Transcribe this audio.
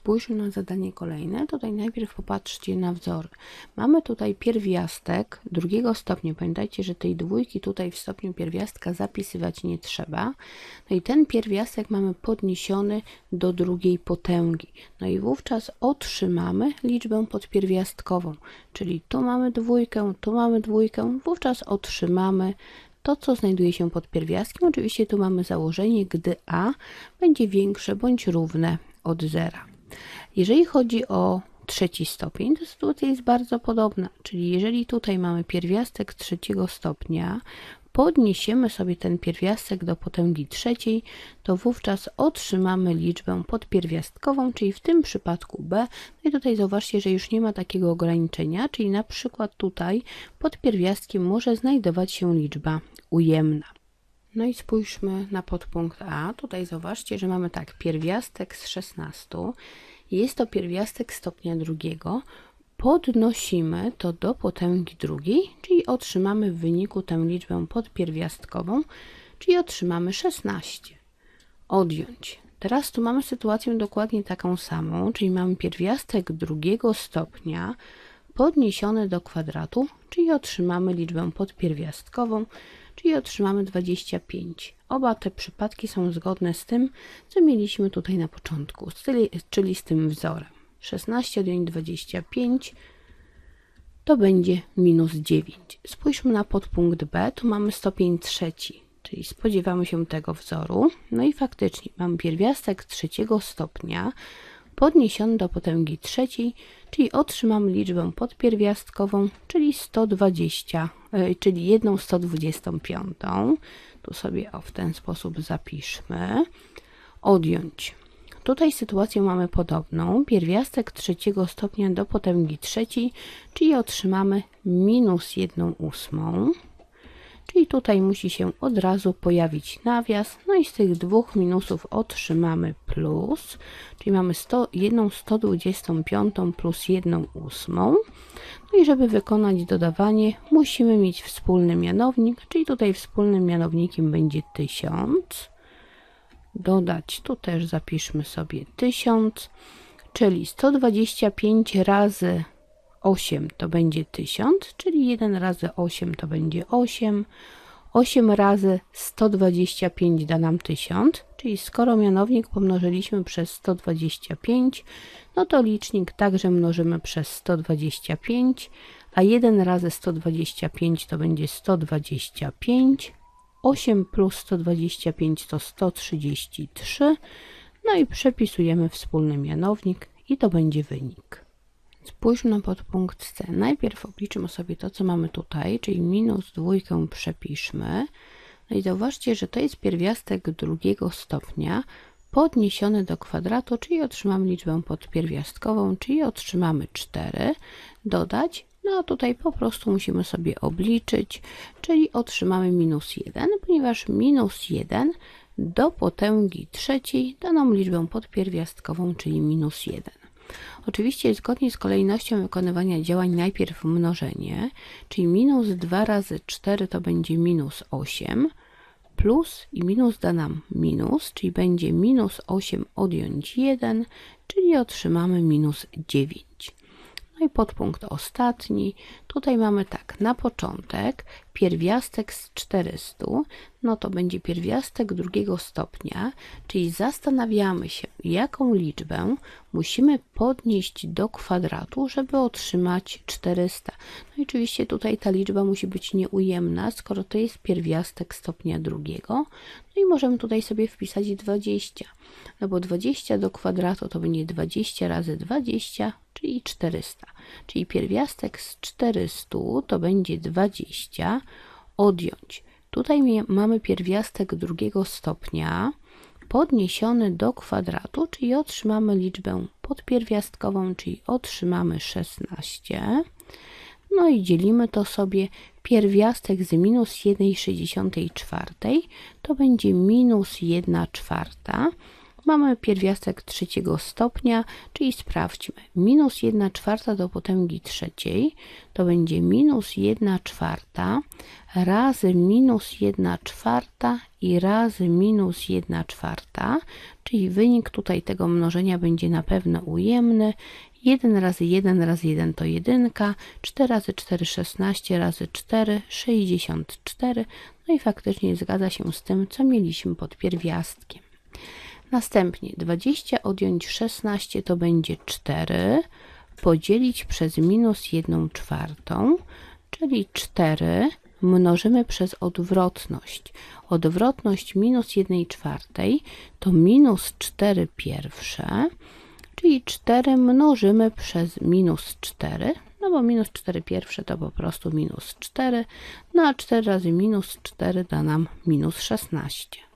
Spójrzmy na zadanie kolejne. Tutaj najpierw popatrzcie na wzory. Mamy tutaj pierwiastek drugiego stopnia. Pamiętajcie, że tej dwójki tutaj w stopniu pierwiastka zapisywać nie trzeba. No i ten pierwiastek mamy podniesiony do drugiej potęgi. No i wówczas otrzymamy liczbę podpierwiastkową. Czyli tu mamy dwójkę, tu mamy dwójkę. Wówczas otrzymamy to, co znajduje się pod pierwiastkiem. Oczywiście tu mamy założenie, gdy a będzie większe bądź równe od zera. Jeżeli chodzi o trzeci stopień, to sytuacja jest bardzo podobna. Czyli jeżeli tutaj mamy pierwiastek trzeciego stopnia, podniesiemy sobie ten pierwiastek do potęgi trzeciej, to wówczas otrzymamy liczbę podpierwiastkową, czyli w tym przypadku b. No i tutaj zauważcie, że już nie ma takiego ograniczenia, czyli na przykład tutaj pod pierwiastkiem może znajdować się liczba ujemna. No i spójrzmy na podpunkt A. Tutaj zauważcie, że mamy tak, pierwiastek z 16. Jest to pierwiastek stopnia drugiego. Podnosimy to do potęgi drugiej, czyli otrzymamy w wyniku tę liczbę podpierwiastkową, czyli otrzymamy 16. Odjąć. Teraz tu mamy sytuację dokładnie taką samą, czyli mamy pierwiastek drugiego stopnia podniesiony do kwadratu, czyli otrzymamy liczbę podpierwiastkową, czyli otrzymamy 25. Oba te przypadki są zgodne z tym, co mieliśmy tutaj na początku, czyli z tym wzorem. 16 odjąć 25 to będzie minus 9. Spójrzmy na podpunkt B, tu mamy stopień trzeci, czyli spodziewamy się tego wzoru. No i faktycznie mamy pierwiastek trzeciego stopnia podniesiony do potęgi trzeciej, czyli otrzymamy liczbę podpierwiastkową, czyli 120, e, czyli 1 125. Tu sobie o w ten sposób zapiszmy. Odjąć. Tutaj sytuację mamy podobną. Pierwiastek trzeciego stopnia do potęgi trzeciej, czyli otrzymamy minus 1 ósmą. Tutaj musi się od razu pojawić nawias. No i z tych dwóch minusów otrzymamy plus, czyli mamy 100, 1 125 plus 1 ósmą. No i żeby wykonać dodawanie, musimy mieć wspólny mianownik, czyli tutaj wspólnym mianownikiem będzie 1000. Dodać, tu też zapiszmy sobie 1000, czyli 125 razy 8 to będzie 1000, czyli 1 razy 8 to będzie 8. 8 razy 125 da nam 1000, czyli skoro mianownik pomnożyliśmy przez 125, no to licznik także mnożymy przez 125, a 1 razy 125 to będzie 125, 8 plus 125 to 133, no i przepisujemy wspólny mianownik i to będzie wynik. Spójrzmy na podpunkt C. Najpierw obliczymy sobie to, co mamy tutaj, czyli minus dwójkę przepiszmy. No i zauważcie, że to jest pierwiastek drugiego stopnia podniesiony do kwadratu, czyli otrzymamy liczbę podpierwiastkową, czyli otrzymamy 4. Dodać, no a tutaj po prostu musimy sobie obliczyć, czyli otrzymamy minus 1, ponieważ minus 1 do potęgi trzeciej da nam liczbę podpierwiastkową, czyli minus 1. Oczywiście zgodnie z kolejnością wykonywania działań najpierw mnożenie, czyli minus 2 razy 4 to będzie minus 8, plus i minus da nam minus, czyli będzie minus 8 odjąć 1, czyli otrzymamy minus 9. No i podpunkt ostatni. Tutaj mamy tak, na początek pierwiastek z 400, no to będzie pierwiastek drugiego stopnia, czyli zastanawiamy się, jaką liczbę musimy podnieść do kwadratu, żeby otrzymać 400. No i oczywiście tutaj ta liczba musi być nieujemna, skoro to jest pierwiastek stopnia drugiego. No i możemy tutaj sobie wpisać 20, no bo 20 do kwadratu to będzie 20 razy 20, czyli 400. Czyli pierwiastek z 400 to będzie 20 odjąć. Tutaj mamy pierwiastek drugiego stopnia podniesiony do kwadratu, czyli otrzymamy liczbę podpierwiastkową, czyli otrzymamy 16. No i dzielimy to sobie pierwiastek z minus 1,64 to będzie minus 1 czwarta Mamy pierwiastek trzeciego stopnia, czyli sprawdźmy. Minus 1 czwarta do potęgi trzeciej to będzie minus 1 czwarta razy minus 1 czwarta i razy minus 1 czwarta, czyli wynik tutaj tego mnożenia będzie na pewno ujemny. 1 razy 1 razy 1 to 1, 4 razy 4 16 razy 4 64. No i faktycznie zgadza się z tym, co mieliśmy pod pierwiastkiem. Następnie 20 odjąć 16 to będzie 4 podzielić przez minus 1 czwartą, czyli 4 mnożymy przez odwrotność. Odwrotność minus 1 czwartej to minus 4 pierwsze, czyli 4 mnożymy przez minus 4, no bo minus 4 pierwsze to po prostu minus 4, no a 4 razy minus 4 da nam minus 16.